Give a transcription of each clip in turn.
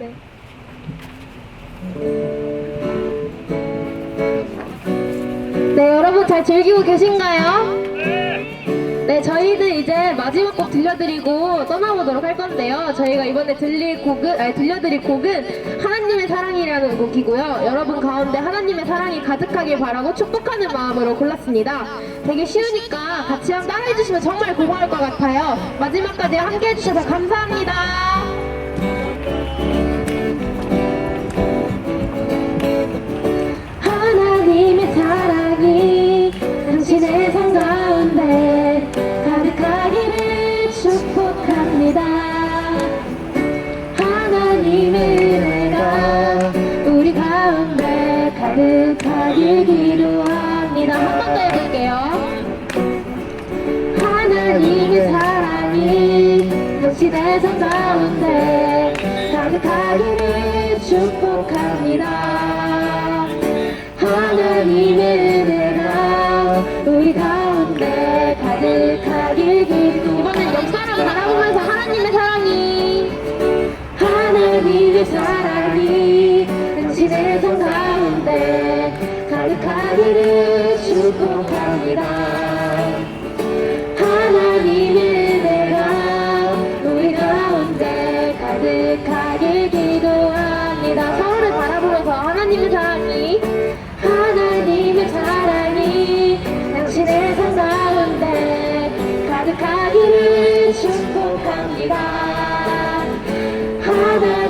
네. 네, 여러분 잘 즐기고 계신가요? 네, 저희는 이제 마지막 곡 들려드리고 떠나보도록 할 건데요. 저희가 이번에 들릴 곡은, 아니, 들려드릴 곡은 하나님의 사랑이라는 곡이고요. 여러분 가운데 하나님의 사랑이 가득하길 바라고 축복하는 마음으로 골랐습니다. 되게 쉬우니까 같이 한번 따라해주시면 정말 고마울 것 같아요. 마지막까지 함께 해주셔서 감사합니다. 가득하길 기도합니다. 한 번 더 해볼게요. 하나님의 사랑이 당신의 삶 가운데 가득하기를 축복합니다. 하나님의 은혜가 우리 가운데 가득하길 기도 이번엔 옆사람 바라보면서 하나님의 사랑이 하나님의 사랑 가득하기를 축복합니다. 하나님의 은혜가 우리 가운데 가득하길 기도합니다. 서울을 바라보면서 하나님의 사랑이 하나님의 사랑이 당신의 삶 가운데 가득하기를 축복합니다. 하나님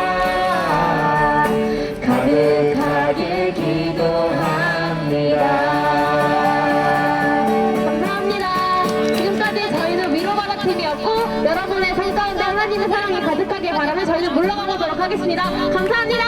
사랑이 가득하길 바라며 저희는 물러가 보도록 하겠습니다. 감사합니다.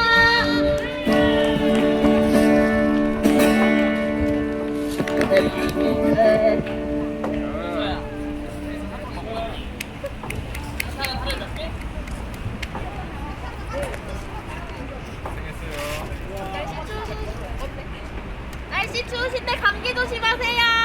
날씨 추우신데 감기 조심하세요.